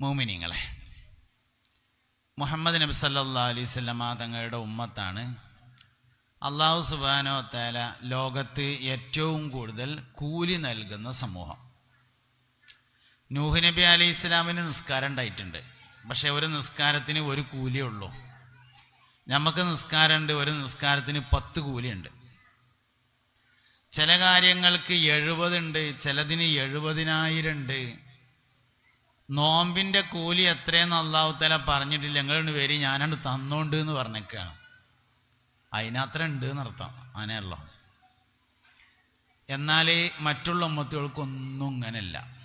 മോമിനിങ്ങളെ. മുഹമ്മദ് നബി സല്ലാ അലൈവല്ലമ തങ്ങളുടെ ഉമ്മത്താണ്. അള്ളാഹു സുബാനോ തേല ലോകത്ത് ഏറ്റവും കൂടുതൽ കൂലി നൽകുന്ന സമൂഹം. നൂഹ് നബി അലൈഹി ഇസ്ലാമിന് നിസ്കാരം ഉണ്ടായിട്ടുണ്ട്. പക്ഷെ ഒരു നിസ്കാരത്തിന് ഒരു കൂലിയേ ഉള്ളൂ. നമുക്ക് നിസ്കാരമുണ്ട് ഒരു നിസ്കാരത്തിന് പത്ത് കൂലിയുണ്ട്. ചില കാര്യങ്ങൾക്ക് എഴുപതുണ്ട് ചിലതിന് എഴുപതിനായിരം ഉണ്ട്. നോമ്പിന്റെ കൂലി എത്രയെന്ന് അള്ളാഹുത്തല പറഞ്ഞിട്ടില്ല. ഞങ്ങളോട് വരി ഞാനുണ്ട് തന്നോണ്ട് എന്ന് പറഞ്ഞേക്കാണ്. അതിനത്ര ഉണ്ട് എന്നർത്ഥം. അങ്ങനെയല്ലോ. എന്നാൽ മറ്റുള്ള ഉമ്മത്തുകൾക്കൊന്നും ഇങ്ങനെയല്ല.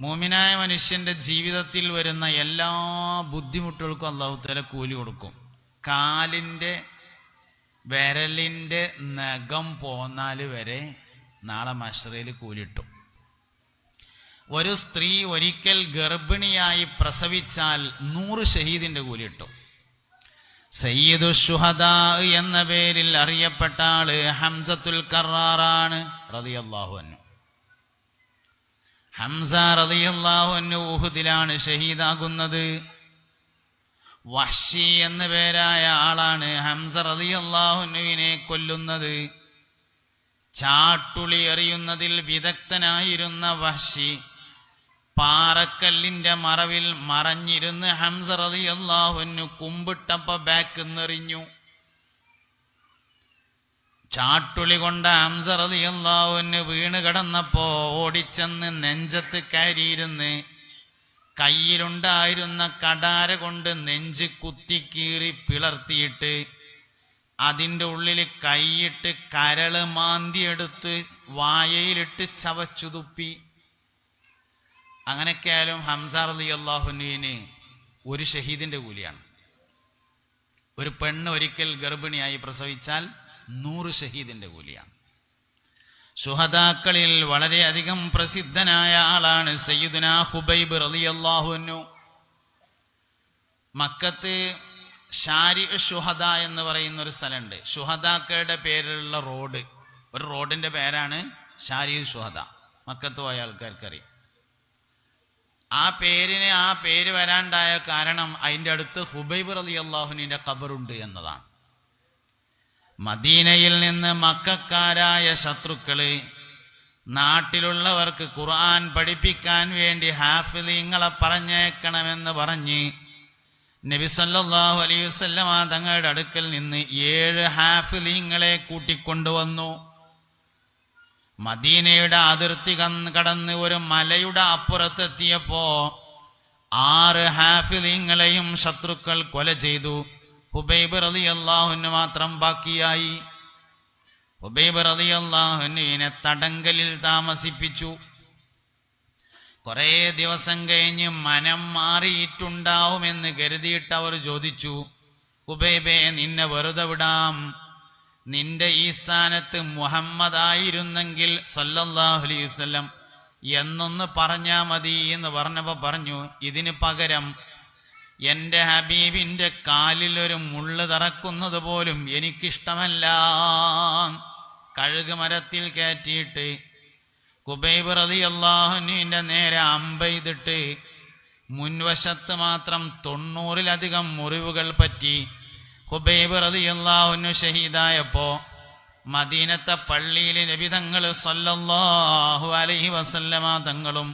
മോമിനായ മനുഷ്യന്റെ ജീവിതത്തിൽ വരുന്ന എല്ലാ ബുദ്ധിമുട്ടുകൾക്കും അള്ളാഹുത്തല കൂലി കൊടുക്കും. കാലിന്റെ വിരലിന്റെ നഖം പോന്നാൽ വരെ നാളെ മഷറയിൽ കൂലിട്ടും ഒരു സ്ത്രീ ഒരിക്കൽ ഗർഭിണിയായി പ്രസവിച്ചാൽ നൂറ് ഷഹീദിന്റെ കൂലി കിട്ടും. സയ്യിദു ഷുഹദ എന്ന പേരിൽ അറിയപ്പെട്ട ആൾ ഹംസത്തുൽ കറാറാണ് റളിയല്ലാഹു അൻഹു. ഹംസ റളിയല്ലാഹു അൻഹു ഊഹുദിലാണ് ഷഹീദാകുന്നത്. വഷി എന്ന പേരായ ആളാണ് ഹംസ റതിയല്ലാഹുനുവിനെ കൊല്ലുന്നത്. ചാട്ടുളി എറിയുന്നതിൽ വിദഗ്ധനായിരുന്ന വഷി പാറക്കല്ലിന്റെ മറവിൽ മറഞ്ഞിരുന്ന് ഹംസ റളിയല്ലാഹുവിന് കുമ്പിട്ടപ്പ ബാക്ക് നെറിഞ്ഞു. ചാട്ടുളി കൊണ്ട ഹംസ അള്ളാഹുന് വീണ് കിടന്നപ്പോ ഓടിച്ചെന്ന് നെഞ്ചത്ത് കയറിയിരുന്ന് കയ്യിലുണ്ടായിരുന്ന കടാര കൊണ്ട് നെഞ്ച് കുത്തി കീറി പിളർത്തിയിട്ട് അതിന്റെ ഉള്ളിൽ കൈയിട്ട് കരൾ മാന്തിയെടുത്ത് വായയിലിട്ട് ചവച്ചു അങ്ങനെയൊക്കെയായാലും ഹംസ അലി അള്ളാഹുനുവിന് ഒരു ഷഹീദിന്റെ കൂലിയാണ്. ഒരു പെണ്ണ് ഒരിക്കൽ ഗർഭിണിയായി പ്രസവിച്ചാൽ നൂറ് ഷഹീദിന്റെ കൂലിയാണ്. സുഹദാക്കളിൽ വളരെയധികം പ്രസിദ്ധനായ ആളാണ് സയ്യിദുന ഹുബൈബ് റളിയല്ലാഹുനു മക്കത്ത് ഷാരി ഷുഹദ എന്ന് പറയുന്ന ഒരു സ്ഥലമുണ്ട്. ഷുഹദാക്കളുടെ പേരിലുള്ള റോഡ്. ഒരു റോഡിന്റെ പേരാണ് ഷാരി ഷുഹദ മക്കത്ത് പോയ ആൾക്കാർക്കറിയാം. ആ പേരിന് ആ പേര് വരാണ്ടായ കാരണം അതിന്റെ അടുത്ത് ഹുബൈബ് അലി അള്ളാഹുനിന്റെ ഖബറുണ്ട് എന്നതാണ്. മദീനയിൽ നിന്ന് മക്കാരായ ശത്രുക്കൾ നാട്ടിലുള്ളവർക്ക് ഖുർആൻ പഠിപ്പിക്കാൻ വേണ്ടി ഹാഫിലിങ്ങളെ പറഞ്ഞേക്കണമെന്ന് പറഞ്ഞ് നബിസല്ലാഹു വസല്ലമ തങ്ങളുടെ അടുക്കൽ നിന്ന് ഏഴ് ഹാഫിലിങ്ങളെ കൂട്ടിക്കൊണ്ടുവന്നു. മദീനയുടെ അതിർത്തി കടന്ന് ഒരു മലയുടെ അപ്പുറത്തെത്തിയപ്പോ ആറ് ഹാഫിലിങ്ങളെയും ശത്രുക്കൾ കൊല ചെയ്തു. ഹുബൈബ് റതി അള്ളാഹുന് മാത്രം ബാക്കിയായി. ഹുബൈബ് റതി അള്ളാഹുനെ തടങ്കലിൽ താമസിപ്പിച്ചു. കുറേ ദിവസം കഴിഞ്ഞ് മനം മാറിയിട്ടുണ്ടാവുമെന്ന് കരുതിയിട്ട് അവർ ചോദിച്ചു ഹുബൈബെ നിന്നെ വെറുതെ വിടാം. നിന്റെ ഈ സ്ഥാനത്ത് മുഹമ്മദായിരുന്നെങ്കിൽ സല്ലല്ലാഹു അലൈഹി വസല്ലം എന്നൊന്ന് പറഞ്ഞാ മതി എന്ന് പറഞ്ഞപ്പോ പറഞ്ഞു ഇതിന് പകരം എന്റെ ഹബീബിന്റെ കാലിൽ ഒരു മുള്ള് തറക്കുന്നത് പോലും എനിക്കിഷ്ടമല്ല. കഴുക് മരത്തിൽ കയറ്റിയിട്ട് കുബൈബ് റതി അള്ളാഹുനുവിന്റെ നേരെ അമ്പെയ്തിട്ട് മുൻവശത്ത് മാത്രം തൊണ്ണൂറിലധികം മുറിവുകൾ പറ്റി ഹുബൈബ് റളിയല്ലാഹുവിനു ഷഹീദായപ്പോ മദീനത്തെ പള്ളിയിൽ നബി തങ്ങൾ സല്ലല്ലാഹു അലൈഹി വസല്ലമ തങ്ങളും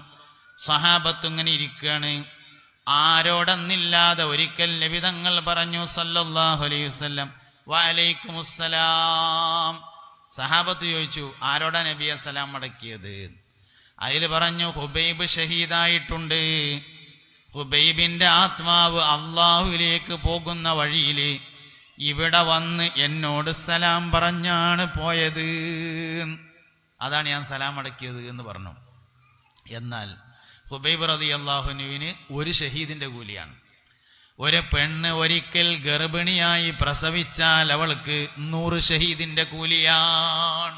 സഹാബത്തും ഇങ്ങനെ ഇരിക്കുകയാണ് ആരോടന്നില്ലാതെ ഒരിക്കൽ നബിതങ്ങൾ പറഞ്ഞു സല്ലല്ലാഹു അലൈഹി വസല്ലം വലൈക്കുമുസ്സലാം. സഹാബത്ത് ചോദിച്ചു ആരോടാ നബി അസ്സലാം മടക്കിയത് അതിൽ പറഞ്ഞു ഹുബൈബ് ഷഹീദായിട്ടുണ്ട്. ഹുബൈബിന്റെ ആത്മാവ് അള്ളാഹുവിലേക്ക് പോകുന്ന വഴിയിൽ ഇവിടെ വന്ന് എന്നോട് സലാം പറഞ്ഞാണ് പോയത്. അതാണ് ഞാൻ സലാം അടക്കിയത് എന്ന് പറഞ്ഞു. എന്നാൽ ഹുബൈബ് റതി അള്ളാഹുനുവിന് ഒരു ഷഹീദിന്റെ കൂലിയാണ്. ഒരു പെണ്ണ് ഒരിക്കൽ ഗർഭിണിയായി പ്രസവിച്ചാൽ അവൾക്ക് നൂറ് ഷഹീദിന്റെ കൂലിയാണ്.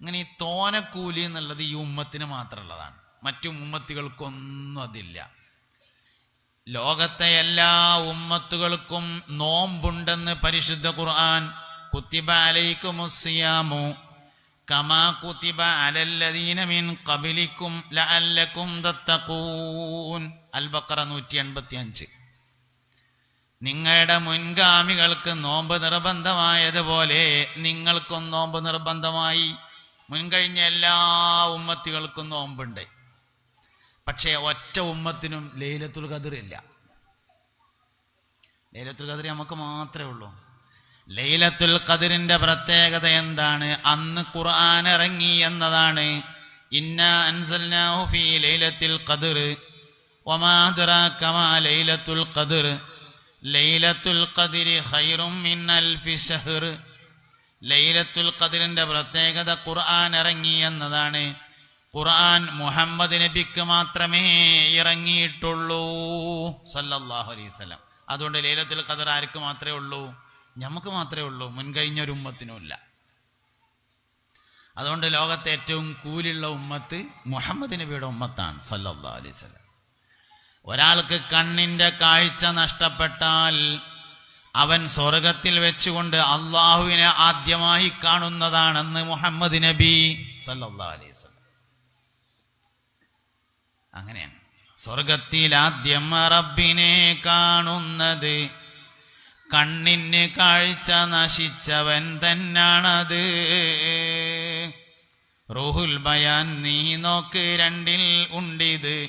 അങ്ങനെ ഈ തോനക്കൂലി എന്നുള്ളത് ഈ ഉമ്മത്തിന് മാത്രമുള്ളതാണ്. മറ്റു ഉമ്മത്തികൾക്കൊന്നും അതില്ല. ലോകത്തെ എല്ലാ ഉമ്മത്തുകൾക്കും നോമ്പുണ്ടെന്ന് പരിശുദ്ധ ഖുർആൻ കുത്തിബ അലൈക്കുമുസിയാമു കമാ കുത്തിബ അലല്ലദീന മിൻ ഖബലിക്കും ലഅല്ലക്കും തത്തഖൂൻ. അൽ ബഖറ 185 നിങ്ങളുടെ മുൻഗാമികൾക്ക് നോമ്പ് നിർബന്ധമായതുപോലെ നിങ്ങൾക്കും നോമ്പ് നിർബന്ധമായി. മുൻകഴിഞ്ഞ എല്ലാ ഉമ്മത്തികൾക്കും നോമ്പുണ്ട്. പക്ഷേ ഒറ്റ ഉമ്മത്തിനും ലൈലത്തുൽ ഖദർ ഇല്ല. ലൈലത്തുൽ ഖദർ നമുക്ക് മാത്രമേ ഉള്ളൂ. ലൈലത്തുൽ ഖദറിന്റെ പ്രത്യേകത എന്താണ്? അന്ന് ഖുർആൻ ഇറങ്ങി എന്നതാണ്. ഇന്ന അൻസൽനാഹു ഫീ ലൈലത്തിൽ ഖദർ വമാ അദ്റാക മാ ലൈലത്തുൽ ഖദർ. ലൈലത്തുൽ ഖദരി ഖൈറും മിൻ അൽഫി ഷഹർ ലൈലത്തുൽ ഖദറിന്റെ പ്രത്യേകത ഖുർആൻ ഇറങ്ങി എന്നതാണ്. ഖുർആൻ മുഹമ്മദ് നബിക്ക് മാത്രമേ ഇറങ്ങിയിട്ടുള്ളൂ. സല്ലല്ലാഹു അലൈഹി വസല്ലം. അതുകൊണ്ട് ലൈലത്തുൽ ഖദർ ആർക്ക് മാത്രമേ ഉള്ളൂ? നമുക്ക് മാത്രമേ ഉള്ളൂ. മുൻകഴിഞ്ഞ ഒരു ഉമ്മത്തിനും ഇല്ല. അതുകൊണ്ട് ലോകത്തെ ഏറ്റവും കൂലുള്ള ഉമ്മത്ത് മുഹമ്മദ് നബിയുടെ ഉമ്മത്താണ് സല്ലല്ലാഹു അലൈഹി വസല്ലം. ഒരാൾക്ക് കണ്ണിന്റെ കാഴ്ച നഷ്ടപ്പെട്ടാൽ അവൻ സ്വർഗത്തിൽ വെച്ചുകൊണ്ട് അള്ളാഹുവിനെ ആദ്യമായി കാണുന്നതാണെന്ന് മുഹമ്മദ് നബി സല്ലല്ലാഹു അലൈഹി വസല്ലം. അങ്ങനെയാണ്. സ്വർഗത്തിൽ ആദ്യം റബ്ബിനെ കാണുന്നത് കണ്ണിന് കാഴ്ച നശിച്ചവൻ തന്നാണത്. റൂഹുൽ ബയാൻ നീ നോക്ക് രണ്ടിൽ ഉണ്ടിത്.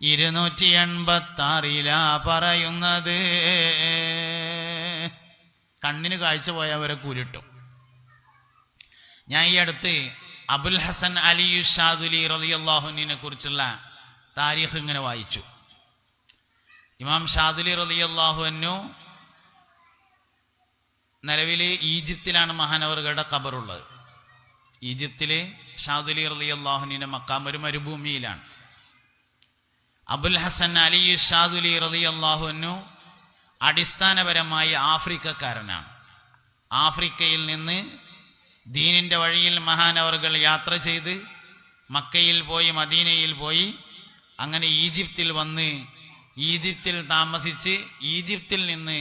ഇരുന്നൂറ്റി എൺപത്തി ആറിലാ പറയുന്നത്. കണ്ണിന് കാഴ്ച പോയവരെ കൂലിട്ടു. ഞാൻ ഈ അടുത്ത് അബുൽ ഹസൻ അലി ഷാദുലി റതിയല്ലാഹുനെ കുറിച്ചുള്ള താരീഖ് ഇങ്ങനെ വായിച്ചു. ഇമാം ഷാദുലി റതിയല്ലാഹുനു നിലവിൽ ഈജിപ്തിലാണ് മഹാനവറുകളുടെ ഖബറുള്ളത്. ഈജിപ്തിലെ ഷാദുലി റലിയല്ലാഹുവിന്റെ മക്കാം ഒരു മരുഭൂമിയിലാണ്. അബുൽ ഹസൻ അലി ഷാദുലി റതിയല്ലാഹുനു അടിസ്ഥാനപരമായി ആഫ്രിക്കക്കാരനാണ്. ആഫ്രിക്കയിൽ നിന്ന് ദീനിന്റെ വഴിയിൽ മഹാനവറുകൾ യാത്ര ചെയ്ത് മക്കയിൽ പോയി മദീനയിൽ പോയി അങ്ങനെ ഈജിപ്തിൽ വന്ന് ഈജിപ്തിൽ താമസിച്ച് ഈജിപ്തിൽ നിന്ന്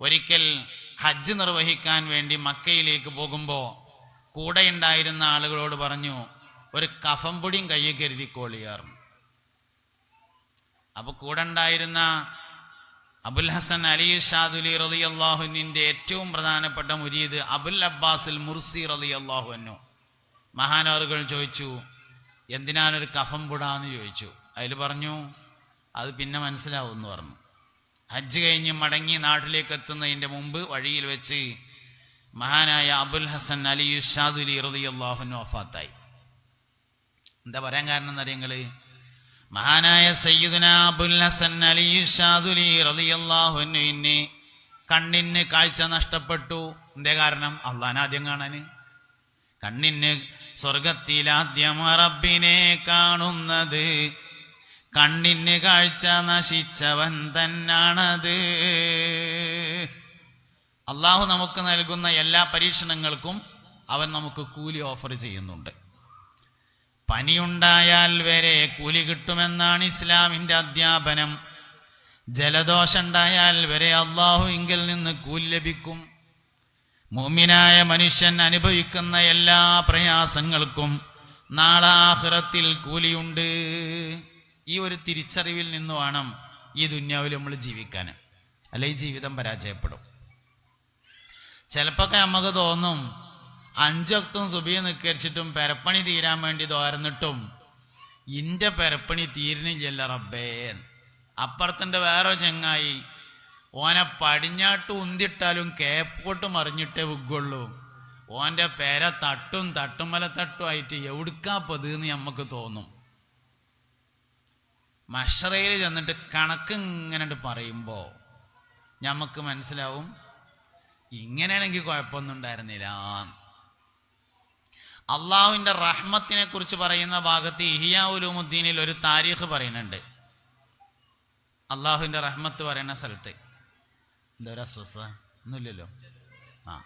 ഒരിക്കൽ ഹജ്ജ് നിർവഹിക്കാൻ വേണ്ടി മക്കയിലേക്ക് പോകുമ്പോൾ കൂടെ ഉണ്ടായിരുന്ന ആളുകളോട് പറഞ്ഞു ഒരു കഫം പൊടിയും കയ്യിൽ കരുതിക്കോളിയാർ അപ്പോൾ കൂടെ ഉണ്ടായിരുന്ന അബുൽ ഹസൻ അലി ഷാദുലി റതി അള്ളാഹുനിന്റെ ഏറ്റവും പ്രധാനപ്പെട്ട മുരീദ് അബുൽ അബ്ബാസിൽ മുർസി റതി അള്ളാഹുനു മഹാനവറുകൾ ചോദിച്ചു എന്തിനാനൊരു കഫം പുടാന്ന് ചോദിച്ചു? അതിൽ പറഞ്ഞു അത് പിന്നെ മനസ്സിലാവും എന്ന് പറഞ്ഞു. ഹജ്ജ് കഴിഞ്ഞ് മടങ്ങി നാട്ടിലേക്ക് എത്തുന്നതിന്റെ മുമ്പ് വഴിയിൽ വെച്ച് മഹാനായ അബുൽ ഹസൻ അലി ഷാദുലി റതി അള്ളാഹുനു വഫാത്തായി. എന്താ പറയാൻ കാരണം എന്നറിയങ്ങൾ മഹാനായ സയ്യിദുന അബുൽ ഹസൻ അലി ഷാദുലി റളിയല്ലാഹുവിന് കണ്ണിന് കാഴ്ച നഷ്ടപ്പെട്ടു. എന്തേ കാരണം? അള്ളാൻ ആദ്യം കാണാന്. കണ്ണിന് സ്വർഗത്തിലാദ്യം റബ്ബിനെ കാണുന്നത്. കണ്ണിന് കാഴ്ച നശിച്ചവൻ തന്നാണത്. അള്ളാഹു നമുക്ക് നൽകുന്ന എല്ലാ പരീക്ഷണങ്ങൾക്കും അവൻ നമുക്ക് കൂലി ഓഫർ ചെയ്യുന്നുണ്ട്. പനിയുണ്ടായാൽ വരെ കൂലി കിട്ടുമെന്നാണ് ഇസ്ലാമിന്റെ അധ്യാപനം. ജലദോഷമുണ്ടായാൽ വരെ അള്ളാഹു ഇങ്കിൽ നിന്ന് കൂലി ലഭിക്കും. മുഅ്മിനായ മനുഷ്യൻ അനുഭവിക്കുന്ന എല്ലാ പ്രയാസങ്ങൾക്കും നാളാഹുറത്തിൽ കൂലിയുണ്ട്. ഈ ഒരു തിരിച്ചറിവിൽ നിന്ന് വേണം ഈ ദുന്യാവിൽ നമ്മൾ ജീവിക്കാൻ. അല്ലെ ജീവിതം പരാജയപ്പെടും. ചിലപ്പോൾ നമുക്ക് തോന്നും അഞ്ചൊക്തും സുബിയെ നിക്കരിച്ചിട്ടും പെരപ്പണി തീരാൻ വേണ്ടി തോരന്നിട്ടും ഇന്റെ പെരപ്പണി തീരുന്നില്ല റബ്ബേ. അപ്പുറത്തിന്റെ വേറെ ചെങ്ങായി ഓനെ പടിഞ്ഞാട്ട് ഉന്തിട്ടാലും കേപ്പോട്ട് മറിഞ്ഞിട്ടേ വിഗുള്ളൂ. ഓന്റെ പേര തട്ടും തട്ടുമല തട്ടും ആയിട്ട് എവിടുക്കാ പതിന്ന് നമുക്ക് തോന്നും. മഷറയിൽ ചെന്നിട്ട് കണക്ക് ഇങ്ങനെ പറയുമ്പോ നമുക്ക് മനസ്സിലാവും ഇങ്ങനെയാണെങ്കിൽ കുഴപ്പമൊന്നും ഉണ്ടായിരുന്നില്ല. അള്ളാഹുവിന്റെ റഹ്മത്തിനെ കുറിച്ച് പറയുന്ന ഭാഗത്ത് ഇഹിയാ ഉലൂമുദ്ദീനിൽ ഒരു താരീഖ് പറയുന്നുണ്ട്. അള്ളാഹുവിന്റെ റഹ്മത്ത് പറയുന്ന സ്ഥലത്ത്. എന്താ ഒരു അസ്വസ്ഥത? ഒന്നുമില്ലല്ലോ. ആ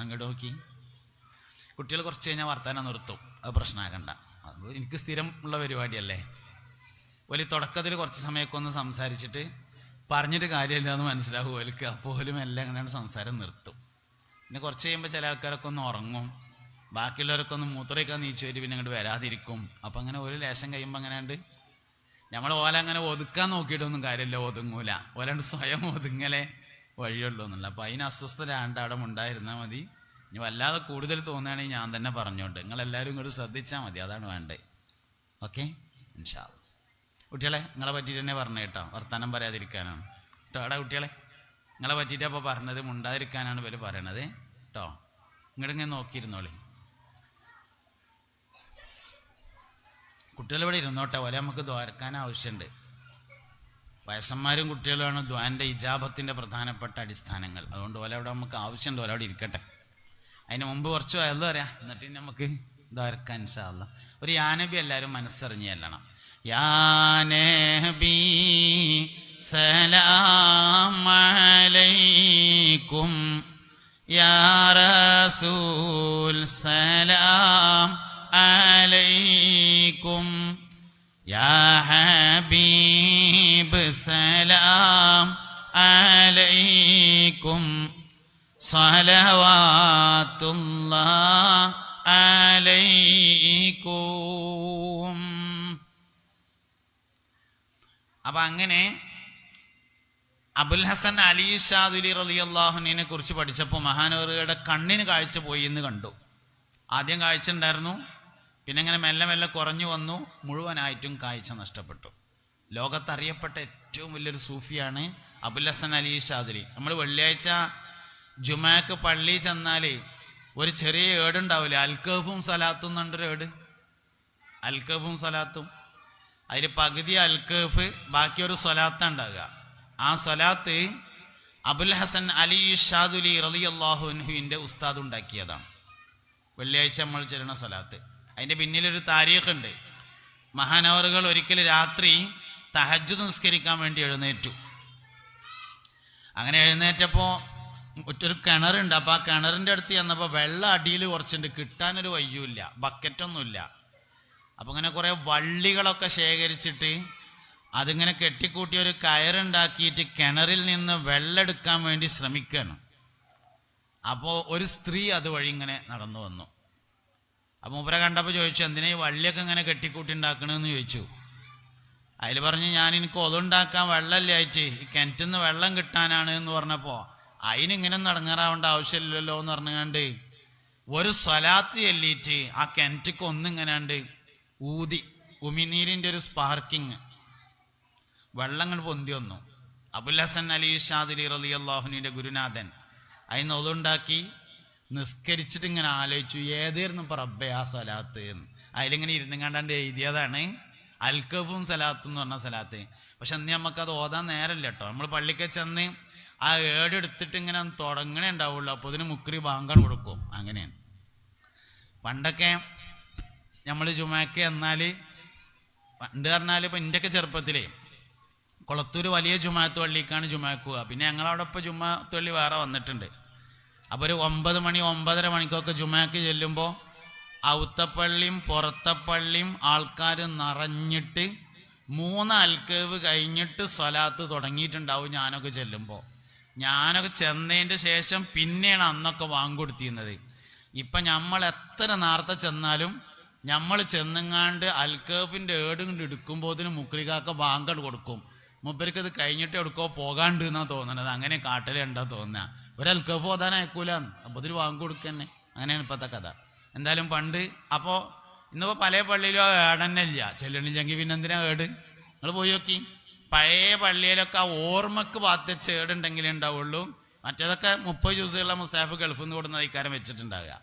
അങ്ങോട്ട് നോക്കി. കുട്ടികൾ കുറച്ച് കഴിഞ്ഞാൽ വർത്താനം നിർത്തും. അത് പ്രശ്നമാകണ്ട അത് എനിക്ക് സ്ഥിരം ഉള്ള പരിപാടിയല്ലേ. ഒരു തുടക്കത്തിൽ കുറച്ച് സമയമൊക്കെ ഒന്ന് സംസാരിച്ചിട്ട് പറഞ്ഞിട്ട് കാര്യമില്ല എന്ന് മനസ്സിലാവും. ഓലിക്ക് എല്ലാം എങ്ങനെയാണ് സംസാരം നിർത്തും. പിന്നെ കുറച്ച് കഴിയുമ്പോൾ ചില ആൾക്കാരൊക്കെ ഒന്ന് ഉറങ്ങും. ബാക്കിയുള്ളവരൊക്കെ മൂത്രയൊക്കെ നീച്ചു വരും പിന്നെ അങ്ങോട്ട് വരാതിരിക്കും. അപ്പം അങ്ങനെ ഒരു ലേശം കഴിയുമ്പോൾ അങ്ങനെ ഉണ്ട് നമ്മൾ ഓല അങ്ങനെ ഒതുക്കാൻ നോക്കിയിട്ടൊന്നും കാര്യമില്ല ഒതുങ്ങൂല. ഓലാണ്ട് സ്വയം ഒതുങ്ങലേ വഴിയുള്ളൂ എന്നുള്ള. അപ്പം അതിന് അസ്വസ്ഥരാണ്ട് അവിടെ ഉണ്ടായിരുന്നാൽ മതി. ഇനി വല്ലാതെ കൂടുതൽ തോന്നുകയാണെങ്കിൽ ഞാൻ തന്നെ പറഞ്ഞോണ്ട്. നിങ്ങളെല്ലാവരും ഇങ്ങോട്ട് ശ്രദ്ധിച്ചാൽ മതി അതാണ് വേണ്ടത്. ഓക്കെ? ഇൻഷാ കുട്ടികളെ നിങ്ങളെ പറ്റിയിട്ട് തന്നെ പറഞ്ഞു കേട്ടോ. വർത്തമാനം പറയാതിരിക്കാനാണ് കേട്ടോ അവിടെ കുട്ടികളെ നിങ്ങളെ പറ്റിയിട്ട് അപ്പോൾ പറഞ്ഞത്. മുണ്ടാതിരിക്കാനാണ് ഇവർ പറയണത്. കേട്ടോ ഇങ്ങോട്ടിങ്ങനെ നോക്കിയിരുന്നോളി. കുട്ടികൾ ഇവിടെ ഇരുന്നോട്ടെ പോലെ നമുക്ക് ദ്വാരക്കാൻ ആവശ്യമുണ്ട് വയസ്സന്മാരും കുട്ടികളുമാണ് ദ്വാന്റെ ഇജാബത്തിന്റെ പ്രധാനപ്പെട്ട അടിസ്ഥാനങ്ങൾ. അതുകൊണ്ട് വല അവിടെ നമുക്ക് ആവശ്യമുണ്ട് പോലെ അവിടെ ഇരിക്കട്ടെ. അതിന് മുമ്പ് കുറച്ച് വയലു പറയാം എന്നിട്ട് നമുക്ക് ദ്വാരക്കാൻ ഇൻഷാല്ല ഒരു യാനബി എല്ലാവരും മനസ്സറിഞ്ഞ് ചെല്ലണം. യാനബി സലാമലൈക്കും. യാ റസൂൽ സലാം അലൈക്കും. യാ سلام സലാം അലൈക്കും. الله അലൈക്കും. അപ്പൊ അങ്ങനെ അബുൽ ഹസൻ അലി ഷാദുലി റലിയല്ലാഹുനെ കുറിച്ച് പഠിച്ചപ്പോൾ മഹാനവറുകളുടെ കണ്ണിന് കാഴ്ച പോയി എന്ന് കണ്ടു. ആദ്യം കാഴ്ച ഉണ്ടായിരുന്നു പിന്നെ ഇങ്ങനെ മെല്ലെ മെല്ലെ കുറഞ്ഞു വന്നു. മുഴുവനായിട്ടും കാഴ്ച നഷ്ടപ്പെട്ടു. ലോകത്തറിയപ്പെട്ട ഏറ്റവും വലിയൊരു സൂഫിയാണ് അബുൽ ഹസൻ അലി ഷാദിരി നമ്മൾ വെള്ളിയാഴ്ച ജുമാക്ക് പള്ളി ചെന്നാൽ ഒരു ചെറിയ ഏടുണ്ടാവില്ല അൽക്കഫും സലാത്തും എന്നുണ്ടൊരു ഏട്. അൽക്കഫും സലാത്തും. അതിൽ പകുതി അൽക്കഫ് ബാക്കി ഒരു സ്വലാത്ത ഉണ്ടാകുക ആ സ്വലാത്ത് അബുൽ ഹസൻ അലി ഷാദുലി റലി റലിയല്ലാഹുൻഹുവിന്റെ ഉസ്താദ് ഉണ്ടാക്കിയതാണ്. വെള്ളിയാഴ്ച നമ്മൾ ചെല്ലണ സ്വലാത്ത്. അതിന്റെ പിന്നിലൊരു താരീഖ് ഉണ്ട് മഹാനവറുകൾ ഒരിക്കൽ രാത്രി തഹജ്ജുദ് നിസ്കരിക്കാൻ വേണ്ടി എഴുന്നേറ്റു. അങ്ങനെ എഴുന്നേറ്റപ്പോൾ ഒറ്റൊരു കിണറുണ്ട്. അപ്പോൾ ആ കിണറിന്റെ അടുത്ത് ചെന്നപ്പോൾ വെള്ളം അടിയിൽ കുറച്ചുണ്ട്. കിട്ടാനൊരു വയ്യൂല്ല ബക്കറ്റൊന്നുമില്ല. അപ്പോൾ ഇങ്ങനെ കുറേ വള്ളികളൊക്കെ ശേഖരിച്ചിട്ട് അതിങ്ങനെ കെട്ടിക്കൂട്ടി ഒരു കയറുണ്ടാക്കിയിട്ട് കിണറിൽ നിന്ന് വെള്ളം എടുക്കാൻ വേണ്ടി ശ്രമിക്കുകയാണ്. അപ്പോൾ ഒരു സ്ത്രീ അതുവഴി ഇങ്ങനെ നടന്നു വന്നു. അപ്പം മൂപ്പരെ കണ്ടപ്പോൾ ചോദിച്ചു എന്തിനാ ഈ വള്ളിയൊക്കെ ഇങ്ങനെ കെട്ടിക്കൂട്ടി ഉണ്ടാക്കണമെന്ന് ചോദിച്ചു. അതിൽ പറഞ്ഞ് ഞാൻ എനിക്ക് ഒതുണ്ടാക്കാൻ വെള്ളമല്ലേ ആയിട്ട് ഈ കിണറ്റിൽ നിന്ന് വെള്ളം കിട്ടാനാണ് എന്ന് പറഞ്ഞപ്പോൾ അതിനിങ്ങനെ നടങ്ങാറാവേണ്ട ആവശ്യമില്ലല്ലോ എന്ന് പറഞ്ഞുകൊണ്ട് ഒരു സ്വലാത്ത് ചെല്ലിയിട്ട് ആ കിണറ്റിക്ക് ഒന്നിങ്ങനാണ്ട് ഊതി ഉമിനീരിന്റെ ഒരു സ്പാർക്കിങ്. വെള്ളങ്ങൾ പൊന്തി വന്നു. അബുൽ ഹസൻ അലി ഷാദിലി റലി അള്ളാഹുനിന്റെ ഗുരുനാഥൻ അതിന് ഒതുണ്ടാക്കി നിസ്കരിച്ചിട്ട് ഇങ്ങനെ ആലോചിച്ചു ഏതായിരുന്നു ഇപ്പൊ റബ്ബെ ആ സലാത്ത് എന്ന്. അതിലിങ്ങനെ ഇരുന്നും കണ്ടാണ്ട് എഴുതിയതാണ്. അൽക്കഫും സലാത്തും എന്ന് പറഞ്ഞ സലാത്ത്. പക്ഷെ അന്ന് നമുക്കത് ഓതാൻ നേരമില്ല കേട്ടോ നമ്മൾ പള്ളിക്ക് ചെന്ന് ആ ഏടെടുത്തിട്ട് ഇങ്ങനെ തുടങ്ങണേ ഉണ്ടാവുള്ളൂ. അപ്പോൾ ഇതിന് മുക്രി ബാങ്കാണ് കൊടുക്കും. അങ്ങനെയാണ്. പണ്ടൊക്കെ നമ്മൾ ജുമാക്ക് എന്നാൽ പണ്ട് പറഞ്ഞാൽ ഇപ്പം എന്റെയൊക്കെ ചെറുപ്പത്തിലേ കുളത്തൂർ വലിയ ജുമാത്ത് പള്ളിക്കാണ് ജുമാക്കുക പിന്നെ ഞങ്ങളവിടെ ഇപ്പോൾ ജുമാത്ത് പള്ളി വേറെ വന്നിട്ടുണ്ട്. അപ്പോൾ ഒരു ഒമ്പത് മണി ഒമ്പതര മണിക്കൊക്കെ ജുമാക്ക് ചെല്ലുമ്പോൾ ഔത്തപ്പള്ളിയും പുറത്തപ്പള്ളിയും ആൾക്കാർ നിറഞ്ഞിട്ട് മൂന്ന് അൽക്കേവ് കഴിഞ്ഞിട്ട് സ്വലാത്ത് തുടങ്ങിയിട്ടുണ്ടാവും ഞാനൊക്കെ ചെല്ലുമ്പോൾ ഞാനൊക്കെ ചെന്നതിന്റെ ശേഷം പിന്നെയാണ് അന്നൊക്കെ വാങ്ങിക്കൊടുത്തിരുന്നത് ഇപ്പം നമ്മൾ എത്ര നേരത്തെ ചെന്നാലും നമ്മൾ ചെന്നങ്ങാണ്ട് അൽക്കേഫിന്റെ ഏടുകൊണ്ട് എടുക്കുമ്പോൾ മുക്രികാക്ക വാങ്കട് കൊടുക്കും. മുപ്പർക്ക് ഇത് കഴിഞ്ഞിട്ട് എടുക്കോ പോകാണ്ട് എന്നാ തോന്നണത്. അങ്ങനെ കാട്ടലുണ്ടാ തോന്നുക ഒരൽക്ക പോതാൻ അയക്കൂല അപ്പോൾ ഇതിൽ വാങ്ങി കൊടുക്കന്നെ. അങ്ങനെയാണ് ഇപ്പോഴത്തെ കഥ. എന്തായാലും പണ്ട് അപ്പോൾ ഇന്നിപ്പോൾ പല പള്ളിയിലും ആ ഏടന്നെ ഇല്ല. ചെല്ലണില്ലെങ്കിൽ പിന്നെ എന്തിനാ ഏട്? നിങ്ങൾ പോയി നോക്കി. പഴയ പള്ളിയിലൊക്കെ ആ ഓർമ്മക്ക് പാത്തിച്ച ഏടുണ്ടെങ്കിലേ ഉണ്ടാവുള്ളൂ. മറ്റേതൊക്കെ മുപ്പത് ജ്യൂസുകളുടെ മുസാഫ് ഗൾഫിൽ നിന്ന് കൊടുക്കുന്ന ഇക്കാരം വെച്ചിട്ടുണ്ടാകുക